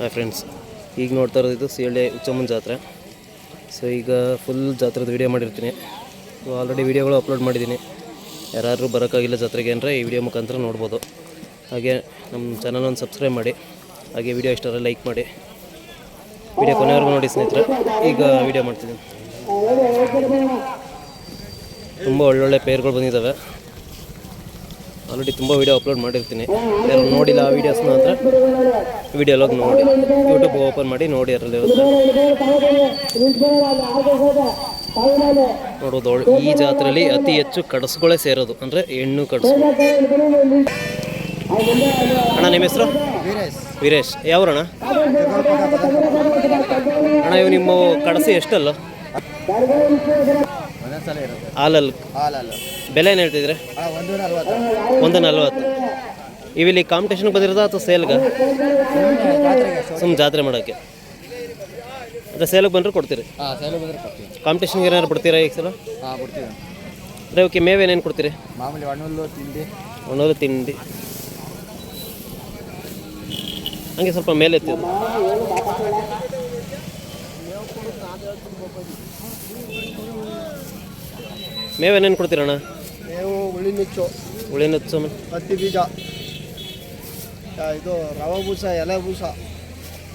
Hi friends, ಈಗ ನೋಡ್ತಾ ಇರೋದು ಇದು ಸೀಳೆ ಉಚ್ಚಮ್ಮನ ಜಾತ್ರೆ. ಸೊ ಈಗ ಫುಲ್ ಜಾತ್ರೆದು ವಿಡಿಯೋ ಮಾಡಿರ್ತೀನಿ. ಸೊ ಆಲ್ರೆಡಿ ವಿಡಿಯೋಗಳು ಅಪ್ಲೋಡ್ ಮಾಡಿದ್ದೀನಿ. ಯಾರಾದರೂ ಬರೋಕ್ಕಾಗಿಲ್ಲ ಜಾತ್ರೆಗೆ ಅಂದರೆ ಈ ವಿಡಿಯೋ ಮುಖಾಂತರ ನೋಡ್ಬೋದು. ಹಾಗೆ ನಮ್ಮ ಚಾನಲನ್ನು ಸಬ್ಸ್ಕ್ರೈಬ್ ಮಾಡಿ. ಹಾಗೆ ವಿಡಿಯೋ ಇಷ್ಟಾದ್ರೆ ಲೈಕ್ ಮಾಡಿ. ವಿಡಿಯೋ ಕೊನೆವರೆಗೂ ನೋಡಿ ಸ್ನೇಹಿತರೆ, ಈಗ ವಿಡಿಯೋ ಮಾಡ್ತಿದ್ದೀನಿ. ತುಂಬ ಒಳ್ಳೊಳ್ಳೆ ಪೇರ್ಗಳು ಬಂದಿದ್ದಾವೆ ಆಲ್ರೆಡಿ ತುಂಬ ವೀಡಿಯೋ ಅಪ್ಲೋಡ್ ಮಾಡಿರ್ತೀನಿ. ಯಾರು ನೋಡಿಲ್ಲ ಆ ವೀಡಿಯೋಸ್ನ ವೀಡಿಯೋ ಎಲ್ಲ ನೋಡಿ. ಯೂಟ್ಯೂಬ್ ಓಪನ್ ಮಾಡಿ ನೋಡಿ ಅದರಲ್ಲಿ ನೋಡೋದು ಈ ಜಾತ್ರೆಯಲ್ಲಿ ಅತಿ ಹೆಚ್ಚು ಕಡಸುಗಳೇ ಸೇರೋದು. ಅಂದರೆ ಹೆಣ್ಣು ಕಡಸು ಅಣ್ಣ, ನಿಮ್ಮ ಹೆಸರು? ವೀರೇಶ್. ಯಾವ್ರಣ್ಣ? ಅಣ್ಣ ಇವು ನಿಮ್ಮ ಕಡಸು ಎಷ್ಟಲ್ಲ? ಹಾಲಲ್ಲ. ಬೆಲೆ ಏನು ಹೇಳ್ತಿದ್ರೆ? ಒಂದು ನಲ್ವತ್ತು. ಇವಿಲ್ಲಿ ಕಾಂಪಿಟೇಷನ್ಗೆ ಬಂದಿರೋದಾ ಅಥವಾ ಸೇಲ್ಗ ಸುಮ್ಮ ಸುಮ್ಮನೆ ಜಾತ್ರೆ ಮಾಡೋಕ್ಕೆ ಅದೇ ಸೇಲ್ಗೆ ಬಂದರೆ ಕೊಡ್ತೀರಿ? ಕಾಂಪಿಟೇಷನ್ಗೆ ಏನಾದ್ರು ಬಿಡ್ತೀರಾ ಈಗ ಸಲ? ಅದೇ ಓಕೆ ಮೇವೇನೇನು ಕೊಡ್ತೀರಿ? ಮಾಮೂಲಿ ತಿಂಡಿ. ಒಣಲು ತಿಂಡಿ. ಹಂಗೆ ಸ್ವಲ್ಪ ಮೇಲೆ ಎತ್ತಿದ್ದು ಮೇವೇನೇನು ಕೊಡ್ತೀರಣ್ಣ? ಮೇವು ಹುಳಿನುಚ್ಚು ನುಚ್ಚು. ಉಳಿನ ಸುಮ್ಮನೆ ಹತ್ತಿ ಬೀಜ. ಇದು ರವೆ ಬೂಸ ಎಲೆ ಬೂಸ.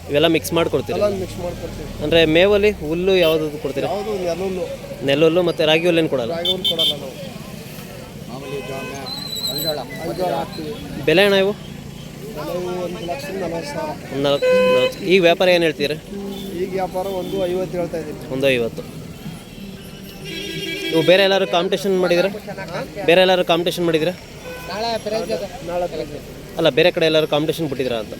ಇವೆಲ್ಲ ಮಿಕ್ಸ್ ಮಾಡಿ ಕೊಡ್ತೀರಿ ಎಲ್ಲ ಮಿಕ್ಸ್ ಮಾಡ್ಕೊಡ್ತೀವಿ. ಅಂದರೆ ಮೇವಲ್ಲಿ ಹುಲ್ಲು ಯಾವುದು ಕೊಡ್ತೀರಾ? ಯಾವುದು? ನೆಲುಲ್ಲು ನೆಲ್ಲುಲ್ಲು ಮತ್ತು ರಾಗಿ ಹುಲ್ಲೇನು ಕೊಡಲ್ಲ? ರಾಗಿ ಹುಲ್ಲು ಕೊಡಲ್ಲ ನಾವು. ಮಾಮೂಲಿ ಜೋಳ ಹಾಕ್ತೀವಿ. ಬೆಲೆ ಅಣ್ಣ ಇವು? ಒಂದು ನಲವತ್ತು ಸಾವಿರ. ಒಂದು ಈಗ ವ್ಯಾಪಾರ ಏನು ಹೇಳ್ತೀರಾ? ಈಗ ವ್ಯಾಪಾರ ಒಂದು ಐವತ್ತು ಹೇಳ್ತಾ ಇದ್ದೀನಿ. ಒಂದು ಐವತ್ತು. ಇವು ಬೇರೆ ಎಲ್ಲರೂ ಕಾಂಪಿಟೇಷನ್ ಮಾಡಿದ್ರೆ ಬೇರೆ ಎಲ್ಲರೂ ಕಾಂಪಿಟೇಷನ್ ಮಾಡಿದ್ರೆ ಅಲ್ಲ, ಬೇರೆ ಕಡೆ ಎಲ್ಲರೂ ಕಾಂಪಿಟೇಷನ್ ಬಿಟ್ಟಿದ್ರ ಅಂತ.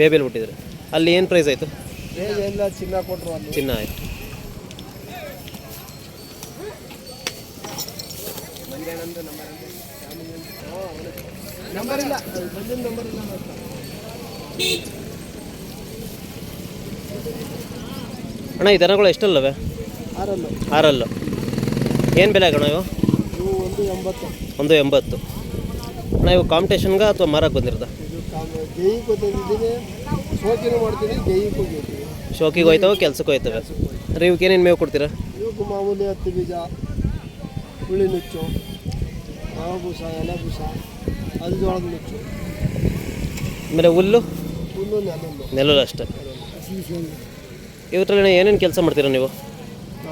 ಬೇಬೇಲಿ ಬಿಟ್ಟಿದ್ರೆ ಅಲ್ಲಿ ಏನು ಪ್ರೈಸ್ ಆಯಿತು? ಚಿನ್ನ ಆಯಿತು. ಅಣ್ಣ, ಈ ದನಗಳು ಎಷ್ಟಲ್ಲವೆ? ಆರಲ್ಲು. ಆರಲ್ಲು. ಏನು ಬೆಲೆ ಕಣ ಇವು? ಇವು ಒಂದು ಎಂಬತ್ತು. ಒಂದು ಎಂಬತ್ತು. ಅಣ್ಣ ಇವು ಕಾಂಪಿಟೇಷನ್ಗೆ ಅಥವಾ ಮಾರಕ್ಕೆ ಬಂದಿರೋದ? ಇದು ಕಾಮ ಸೋಕಿನೂ ಮಾಡ್ತೀನಿ ಗೇಯಿ ಹೋಗಿರ್ತೀವಿ ಶೋಕಿಗೆ ಹೋಯ್ತವೆ ಕೆಲ್ಸಕ್ಕೆ ಹೋಯ್ತವೆ. ಅಂದರೆ ಇವಕ್ಕೆ ಏನೇನು ಮೇವು ಕೊಡ್ತೀರಾ? ಇವಕ್ಕೆ ಮಾಮೂಲಿ ಹತ್ತಿ ಬೀಜ ಹುಳಿ ನುಚ್ಚು ರವೆ ಬೂಸ ಎಲೆ ಬೂಸ ಅಲ್ಜೋಳದ ನುಚ್ಚು. ಆಮೇಲೆ ಹುಲ್ಲು? ಹುಲ್ಲು ನೆಲಲ್ಲು. ನೆಲ್ಲಲು ಅಷ್ಟೇ. ಇವತ್ತಲ್ಲಿ ಏನೇನು ಕೆಲಸ ಮಾಡ್ತೀರಾ ನೀವು?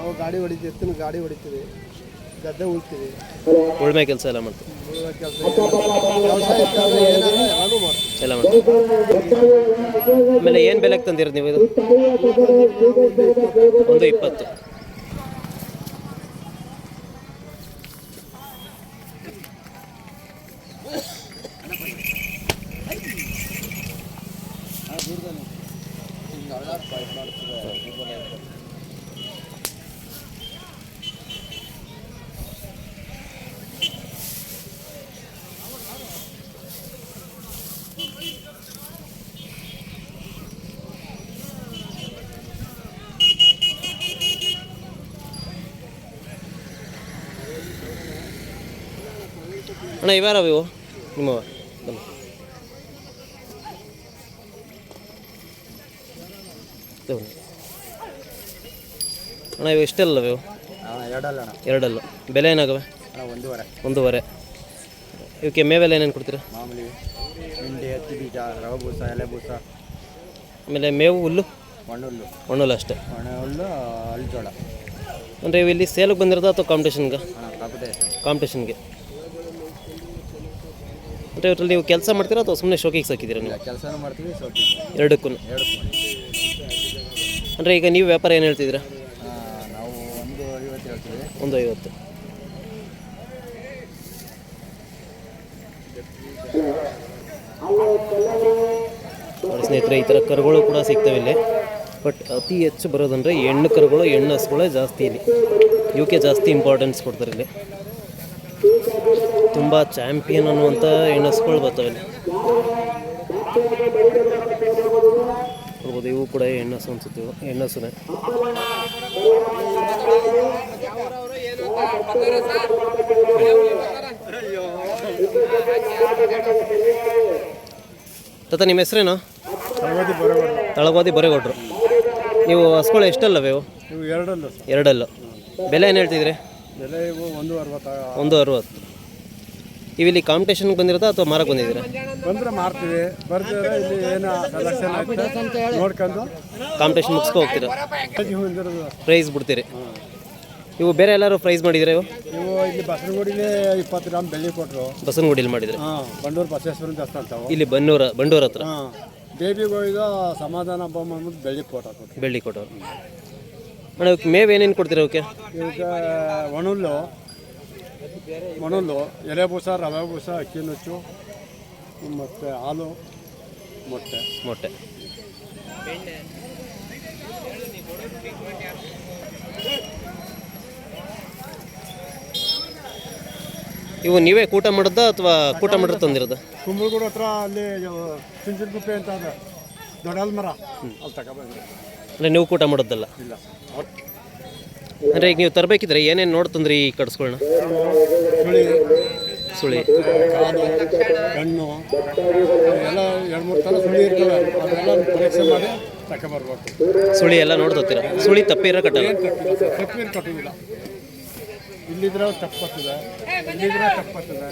ನಾವು ಗಾಡಿ ಹೊಡಿತೀವಿ ಎತ್ತಿನ ಗಾಡಿ ಹೊಡಿತೀವಿ ಗದ್ದೆ ಉಳ್ತೀವಿ. ಉಳ್ಮೆ ಕೆಲಸ ಎಲ್ಲ ಮಾಡ್ತೀವಿ. ಉಳುವ ಕೆಲಸ ವ್ಯವಸಾಯ ಇರ್ತವೆ ಏನಾದ್ರು ಎಲ್ಲನೂ ಮಾಡ್ತೀವಿ. ಎಲ್ಲ ಮಾಡ್ತೀವಿ. ಆಮೇಲೆ ಏನು ಬೆಲೆಗೆ ತಂದಿರೋದು ನೀವು ಇದು? ಒಂದು ಇಪ್ಪತ್ತು. ಅಣ್ಣ ಇವ್ಯಾರವ ಇವು ನಿಮ್ಮವ. ಅಣ್ಣ ಇವು ಎಷ್ಟಲ್ಲ ಇವು? ಎರಡಲ್ಲ ಅಣ್ಣ. ಎರಡಲ್ಲ. ಬೆಲೆ ಏನಾಗವೆ? ಅಣ್ಣ ಒಂದೂವರೆ. ಒಂದೂವರೆ. ಇವಕ್ಕೆ ಮೇವೆಲ್ಲ ಏನೇನು ಕೊಡ್ತೀರಾ? ಮಾಮೂಲಿ ಹಿಂಡಿ ಹತ್ತಿ ಬೀಜ ರವೆ ಬೂಸ ಎಲೆ ಬೂಸ ಆಮೇಲೆ ಮೇವು ಹುಲ್ಲು? ಒಣ್ಣುಲ್ಲು. ಒಣ್ಣುಲ್ಲು ಅಷ್ಟೇ. ಒಣ ಹುಲ್ಲು ಅಲ್ಜೋಳ. ಅಂದರೆ ಇವು ಇಲ್ಲಿ ಸೇಲಿಗೆ ಬಂದಿರೋದು ಅಥವಾ ಕಾಂಪಿಟೇಷನ್ಗೆ ಕಾಂಪಿಟೇಷನ್ಗೆ ಅಂದರೆ ಇವರಲ್ಲಿ ನೀವು ಕೆಲಸ ಮಾಡ್ತೀರಾ ಅಥವಾ ಸುಮ್ಮನೆ ಶೋಕಿಗೆ ಸಾಕಿದ್ದೀರಾ ನೀವು? ಕೆಲಸ ಮಾಡ್ತೀವಿ ಸೋಟಿ ಎರಡಕ್ಕೂ ಎರಡು ಅಂದರೆ ಈಗ ನೀವು ವ್ಯಾಪಾರ ಏನು ಹೇಳ್ತಿದ್ದೀರಾ? ನಾವು ಒಂದು ಐವತ್ತು ಹೇಳ್ತೀವಿ. ಒಂದು ಐವತ್ತು. ನೋಡಿ ಸ್ನೇಹಿತರೆ ಈ ಥರ ಕರುಗಳು ಕೂಡ ಸಿಗ್ತವೆ ಇಲ್ಲಿ. ಬಟ್ ಅತಿ ಹೆಚ್ಚು ಬರೋದಂದರೆ ಹೆಣ್ಣು ಕರುಗಳು ಹೆಣ್ಣು ಹಸುಗಳೇ ಜಾಸ್ತಿ ಇಲ್ಲಿ. ಇವಕ್ಕೆ ಜಾಸ್ತಿ ಇಂಪಾರ್ಟೆನ್ಸ್ ಕೊಡ್ತಾರೆ ಇಲ್ಲಿ. ತುಂಬ ಚಾಂಪಿಯನ್ ಅನ್ನುವಂಥ ಹೆಣಸ್ಗಳು ಬರ್ತವೆ ಇಲ್ಲಿ. ನೋಡ್ಬೋದು ಇವು ಕೂಡ ಹೆಣ್ಣಸು ಅನ್ಸುತ್ತೆ ಹೆಣ್ಣಸುನೇ ತಾತ ನಿಮ್ಮ ಹೆಸರೇನು? ತಳಗೋದಿ ಬರೇಗೌಡ್ರು. ನೀವು ಹಸ್ಗಳು ಎಷ್ಟಲ್ಲವೆ ಇವು? ಎರಡಲ್ಲ. ಬೆಲೆ ಏನು ಹೇಳ್ತಿದ್ರಿ? ಬೆಲೆ ಇವು ಒಂದು ಅರವತ್ತು ಒಂದು ಅರವತ್ತು. ಇವಿಲ್ಲಿ ಕಾಂಪಿಟೇಷನ್ಗೆ ಬಂದಿರೋದಾ ಅಥವಾ ಮಾರಕ್ಕೆ ಬಂದಿದ್ದೀರಾ? ಬಂದ್ರೆ ಮಾರ್ತೀವಿ. ಬರ್ದಿದ್ರೆ ಇಲ್ಲಿ ಏನು ಸೆಲೆಕ್ಷನ್ ಆಯ್ತು? ನೋಡ್ಕೊಂಡು. ಕಾಂಪಿಟೇಷನ್ ಮುಗಿಸ್ಕೊ ಹೋಗ್ತೀರಾ? ಪ್ರೈಸ್ ಬಿಡ್ತೀರಿ. ಇವು ಬೇರೆ ಎಲ್ಲರೂ ಪ್ರೈಸ್ ಮಾಡಿದ್ರೆ ಇವು? ಇವು ಇಲ್ಲಿ ಬಸರಗುಡಿಲಿ ಇಪ್ಪತ್ತು ಗ್ರಾಮ್ ಬೆಳ್ಳಿ ಕೊಟ್ಟರು ಬಸವನಗುಡಿಲಿ ಮಾಡಿದ್ರೆ. ಹಾಂ ಬಂಡೂರು ಬಸವೇಶ್ವರ ದೇವಸ್ಥಾನ ಅಂತಾವು ಇಲ್ಲಿ ಬನ್ನೂರ ಬಂಡೂರ ಹತ್ರ? ಹಾಂ. ಬೇಬಿಗೆ ಸಮಾಧಾನ ಹಬ್ಬ ಅಂದ್ಬಿಟ್ಟು ಬೆಳ್ಳಿ ಫೋಟೋ ಕೊಟ್ಟರು ಬೆಳ್ಳಿ ಕೊಟ್ಟವ್ರು. ಅಣ್ಣ ಇವಕ್ಕೆ ಮೇವು ಏನೇನು ಕೊಡ್ತೀರಾ ಅವಕ್ಕೆ ಈಗ ಒಣುಲ್ಲು ಒಣುಲ್ಲು ಎಲೆ ಬೂಸ ರವೆ ಬೂಸ ಅಕ್ಕಿ ನುಚ್ಚು ಮತ್ತು ಹಾಲು ಮೊಟ್ಟೆ. ಮೊಟ್ಟೆ. ಇವು ನೀವೇ ಕೂಟ ಮಾಡೋದಾ ಅಥವಾ ಕೂಟ ಮಾಡಿದ್ರೆ ತಂದಿರೋದ? ಕುಂಬಳಗೂಡು ಹತ್ರ ಅಲ್ಲಿ ಚುಂಚನಗುಪ್ಪೆ ಅಂತ ಅದ ದೊಡ್ಡಲ್ ಮರ ಅಲ್ಲಿ ತಗೊಬಂದ್ರೆ ಅಂದರೆ ನೀವು ಕೂಟ ಮಾಡೋದಲ್ಲ? ಇಲ್ಲ. ಅಂದರೆ ಈಗ ನೀವು ತರಬೇಕಿದ್ರೆ ಏನೇನು ನೋಡ್ತಂದ್ರಿ ಈ ಕಡ್ಸ್ಗಳನ್ನ ಸುಳಿ. ಸುಳಿ ಕಾಲು ಕಣ್ಣು ಎಲ್ಲ ಎರಡು ಮೂರು ಥರ ಸುಳಿ ಇರ್ತವೆ. ಅದೆಲ್ಲ ಪರೀಕ್ಷೆ ಮಾಡಿ ತಗೊಂಬರ್ಬೇಕು ಸುಳಿ ಎಲ್ಲ ನೋಡ್ತೀರ ಸುಳಿ ತಪ್ಪಿರ ಕಟ್ಟಲ್ಲ? ತಪ್ಪಿರ ಕಟ್ಟುವುದಿಲ್ಲ ಇಲ್ಲಿದ್ರೆ ತಪ್ಪತ್ತದೆ ಇಲ್ಲಿದ್ರೆ ತಪ್ಪತ್ತದೆ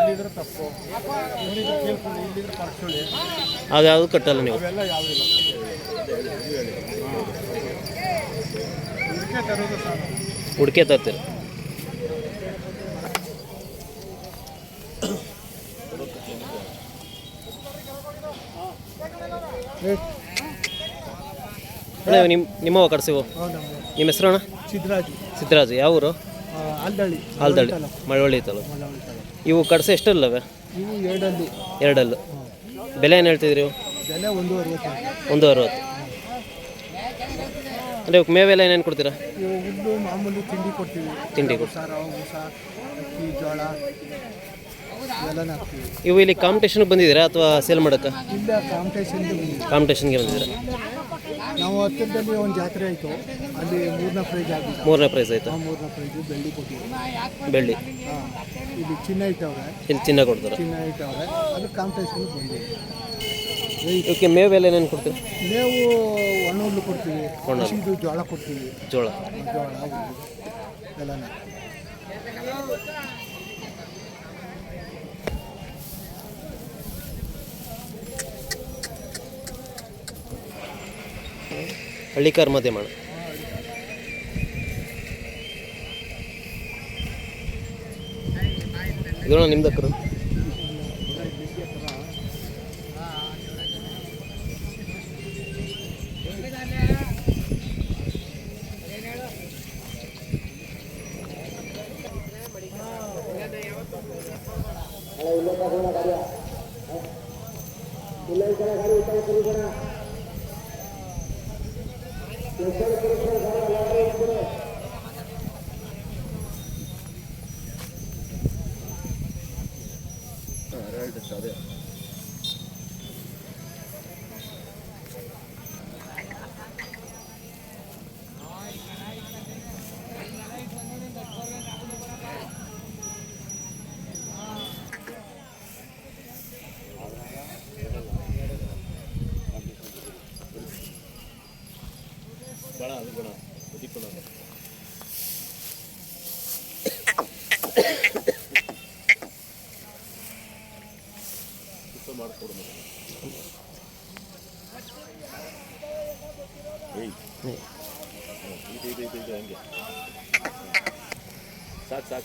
ಇಲ್ಲಿದ್ರೆ ತಪ್ಪು. ಇಲ್ಲಿದ್ರೆ ಇಲ್ಲಿದ್ರೆ ಪರ್ಸುಳಿ ಅದ್ಯಾವುದು ಕಟ್ಟಲ್ಲ ನೀವು? ಅವೆಲ್ಲ ಯಾವುದಿಲ್ಲ ಹುಡ್ಕೆ ತರ್ತೀರ? ನಿಮ್ಮ ನಿಮ್ಮವ ಕಡ್ಸಿವು ನಿಮ್ಮ ಹೆಸರು ಅಣ್ಣ? ಸಿದ್ದರಾಜು ಸಿದ್ದರಾಜು ಯಾವ ಊರು? ಆಲ್ದಳ್ಳಿ ಹಾಲ್ದಳ್ಳಿ. ಮಳವಳ್ಳಿ ತಲು ಇವು ಕಡಿಸಿ ಎಷ್ಟಲ್ಲವೆ ಎರಡಲ್ಲಿ. ಎರಡಲ್ಲು. ಬೆಲೆ ಏನು ಹೇಳ್ತಿದ್ರಿ ಇವು? ಒಂದು ಅರವತ್ತು ಅಂದರೆ ಇವಕ್ಕೆ ಮೇವೆಲ್ಲ ಏನೇನು ಕೊಡ್ತೀರಾ? ಇವು ಹುಲ್ಲು ಮಾಮೂಲಿ ತಿಂಡಿ ಕೊಡ್ತೀವಿ. ತಿಂಡಿ ಕೊಡ್ತೀರಾ ಸಾರ ಊಸ ಅಕ್ಕಿ ಜೋಳ ಇವೆಲ್ಲ ಹಾಕ್ತೀವಿ. ಇವು ಇಲ್ಲಿ ಕಾಂಪಿಟೇಷನ್ಗೆ ಬಂದಿದ್ದೀರಾ ಅಥವಾ ಸೇಲ್ ಮಾಡೋಕ್ಕೆ? ಇಲ್ಲ ಕಾಂಪಿಟೇಷನ್ಗೆ ಕಾಂಪಿಟೇಷನ್ಗೆ ಬಂದಿದ್ದೀರಾ? ನಾವು ಹತ್ತಿರದಲ್ಲಿ ಒಂದು ಜಾತ್ರೆ ಆಯಿತು. ಅಲ್ಲಿ ಮೂರನೇ ಪ್ರೈಜ್ ಆಗಿತ್ತು ಮೂರನೇ ಪ್ರೈಸ್ ಆಯಿತು? ಆ ಮೂರನೇ ಪ್ರೈಜು ಬೆಳ್ಳಿ ಕೊಟ್ಟಿವಿ ಬೆಳ್ಳಿ. ಹಾಂ ಇಲ್ಲಿ ಚಿನ್ನ ಇಟ್ಟವ್ರೆ. ಇಲ್ಲಿ ಚಿನ್ನ ಕೊಡ್ತಾರೆ? ಚಿನ್ನ ಇಟ್ಟವ್ರೆ. ಅದು ಕಾಂಪಿಟೇಷನ್ಗೆ ಬಂದಿದೆ ಇವಕ್ಕೆ ಮೇವೆಲ್ಲ ಏನೇನು ಕೊಡ್ತೀವಿ ಮೇವು ಒಣಹುಲ್ಲು ಕೊಡ್ತೀವಿ ಹಸಿದು ಜೋಳ ಕೊಡ್ತೀವಿ. ಜೋಳ. ಜೋಳ ಹಳ್ಳಿ ಎಲ್ಲನ ಹಳ್ಳಿಕಾರ್ ಮಧ್ಯೆ ಮಾಡ. ಇದನ್ನ ನಿಮ್ದಕ್ಕರು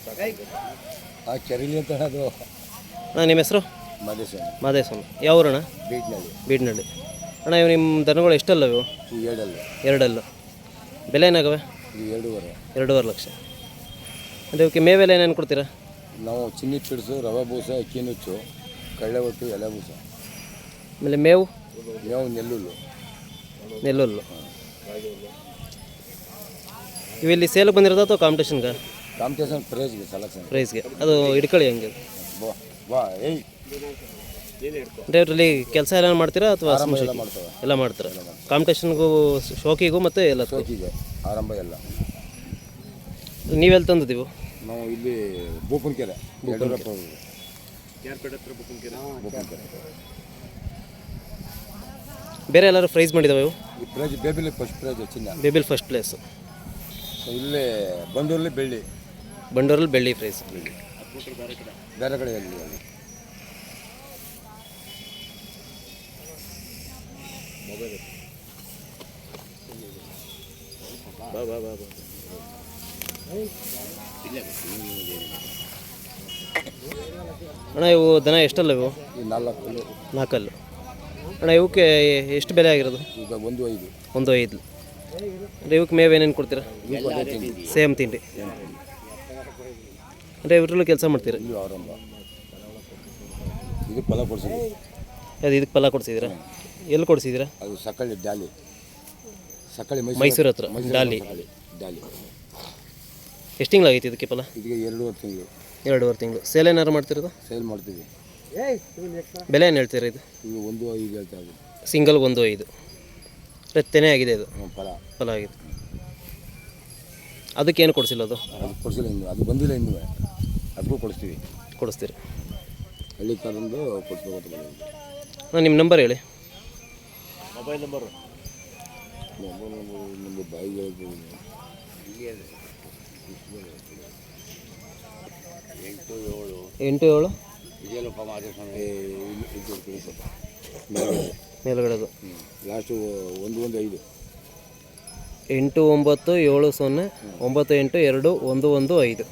ಆ ಚರಿಲಿ ಅಂತ ಅದು ಅಣ್ಣ ನಿಮ್ಮ ಹೆಸರು? ಮಾದೇಶನ್ ಯಾವ ಊರಣ್ಣ ಬೀಟ್ನಲ್ಲಿ ಬೀಡ್ನಳ್ಳಿ ಅಣ್ಣ ಇವು ನಿಮ್ಮ ದನಗಳು ಎಷ್ಟಲ್ಲ ಇವು? ಈ ಎರಡಲ್ಲಿ. ಎರಡಲ್ಲು. ಬೆಲೆ ಏನಾಗವೆ? ಈ ಎರಡೂವರೆ. ಎರಡೂವರೆ ಲಕ್ಷ. ಅಂದರೆ ಇವಕ್ಕೆ ಮೇವೆಲ್ಲ ಏನೇನು ಕೊಡ್ತೀರಾ? ನಾವು ಚಿನ್ನಿ ಪಿಡ್ಸು ರವೆ ಬೂಸ ಅಕ್ಕಿ ನುಚ್ಚು ಕಳ್ಳೆ ಒಟ್ಟು ಎಲೆ ಬೂಸ. ಆಮೇಲೆ ಮೇವು? ಮೇವು ನೆಲ್ಲುಲ್ಲು. ನೆಲ್ಲುಲ್ಲು. ಇವಿಲ್ಲಿ ಸೇಲ್ ಬಂದಿರೋದು ಅಥವಾ ಕಾಂಪಿಟೇಷನ್ಗೆ ಕಾಂಪಿಟೇಷನ್ ಪ್ರೈಸ್ಗೆ ಸೆಲೆಕ್ಷನ್ ಪ್ರೈಸ್ಗೆ. ಅದು ಹಿಡ್ಕೊಳ್ಳಿ ಹಂಗೆ. ಬಾ ಬಾ ಏಯ್. ಅಂದರೆ ಇದರಲ್ಲಿ ಕೆಲಸ ಎಲ್ಲ ಮಾಡ್ತೀರಾ ಅಥವಾ ಆರಂಭ ಎಲ್ಲ ಮಾಡ್ತೀರಾ ಮಾಡ್ತವೆ. ಎಲ್ಲ ಮಾಡ್ತಾರೆ? ಕಾಂಪಿಟೇಷನ್ಗೂ ಶೋಕಿಗೂ ಮತ್ತು ಎಲ್ಲ? ಸೋಕಿಗೆ ಆರಂಭ ಎಲ್ಲ. ನೀವೆಲ್ಲಿ ತಂದಿದ್ದೀವು ನಾವು? ಇಲ್ಲಿ ಬೂಪನ್ಕೆರೆ ಯಡಿಯೂರಪ್ಪ ಬೂಪನ್ಕೆರೆ ಬೇರೆ ಎಲ್ಲರೂ ಪ್ರೈಸ್ ಮಾಡಿದ್ದಾವೆ ಇವು? ಈ ಪ್ರೈಜ್ ಬೇಬಿಲಿ ಫಸ್ಟ್ ಪ್ರೈಜ್ ಚಿನ್ನ. ಬೇಬಿಲ್ ಫಸ್ಟ್ ಪ್ಲೇಸ್. ಇಲ್ಲಿ ಬಂದೂರಲ್ಲಿ ಬೆಳ್ಳಿ. ಬಂಡೂರಲ್ಲಿ ಬೆಳ್ಳಿ ಪ್ರೈಸ್ ಬೇರೆ ಕಡೆ ಎಲ್ಲಿ ಬಾ ಅಣ್ಣ ಇವು ದನ ಎಷ್ಟಲ್ಲ ಇವು? ನಾಲ್ಕು ಕಿಲೋ. ನಾಲ್ಕಲ್ಲು. ಅಣ್ಣ ಇವಕ್ಕೆ ಎಷ್ಟು ಬೆಲೆ ಆಗಿರೋದು? ಈಗ ಒಂದು ಐದು. ಒಂದು ಐದು. ಅಂದರೆ ಇವಕ್ಕೆ ಮೇವು ಏನೇನು ಕೊಡ್ತೀರಾ? ಸೇಮ್ ತಿಂಡಿ. ಅಂದರೆ ಇವರಲ್ಲೂ ಕೆಲಸ ಮಾಡ್ತೀರಾ? ಇದು ಆರಂಭ. ಇದು ಫಲ ಕೊಡ್ಸಿದ್ವಿ ಅದು ಇದಕ್ಕೆ ಫಲ ಕೊಡ್ಸಿದ್ದೀರಾ? ಎಲ್ಲಿ ಕೊಡ್ಸಿದ್ದೀರಾ? ಅದು ಸಕ್ಕಳಿ ಡಾಲಿ ಸಕ್ಕಳಿ ಮೈಸೂರು ಹತ್ರ ಡಾಲಿ ಡಾಲಿ ಎಷ್ಟು ಆಗೈತಿ ಇದಕ್ಕೆ ಫಲ? ಇದಕ್ಕೆ ಎರಡೂವರೆ ತಿಂಗಳು. ಎರಡೂವರೆ ತಿಂಗಳು. ಸೇಲ್ ಏನಾರು ಮಾಡ್ತಿರೋದು? ಸೇಲ್ ಮಾಡ್ತೀವಿ. ಬೆಲೆ ಏನು ಹೇಳ್ತೀರಾ ಇದು? ಇದು ಒಂದು ಐದು ಹೇಳ್ತಾ ಇದ್ದೀವಿ ಸಿಂಗಲ್ ಒಂದು ಐದು. ತೆನೆ ಆಗಿದೆ ಇದು. ಹ್ಞೂ, ಫಲ. ಫಲ ಆಗಿದೆ. ಅದಕ್ಕೇನು ಕೊಡಿಸಿಲ್ಲ ಅದು? ಅದು ಕೊಡಿಸಿಲ್ಲ ಇನ್ನು. ಅದು ಬಂದಿಲ್ಲ ಇನ್ನೂ. ಅದಕ್ಕೂ ಕೊಡಿಸ್ತೀವಿ. ಕೊಡಿಸ್ತೀರಿ. ಹಳ್ಳಿ ಕಾರಂದು ಕೊಡ್ಸ್ಬೇಕು ಅಂತ ಬಂದಿದ್ದೀವಿ ಅಣ್ಣ ನಿಮ್ಮ ನಂಬರ್ ಹೇಳಿ. Mobile number. ನಮ್ಮ ಬಾಯಿಗೆ ಹೇಳ್ಬೋದು ಎಂಟು ಏಳು. ಎಂಟು ಏಳು. ಮೇಲ್ಗಡೆದು. ಲಾಸ್ಟು ಒಂದು ಒಂದು ಐದು. ಎಂಟು ಒಂಬತ್ತು ಏಳು ಸೊನ್ನೆ ಒಂಬತ್ತು ಎಂಟು ಎರಡು ಒಂದು ಒಂದು ಐದು.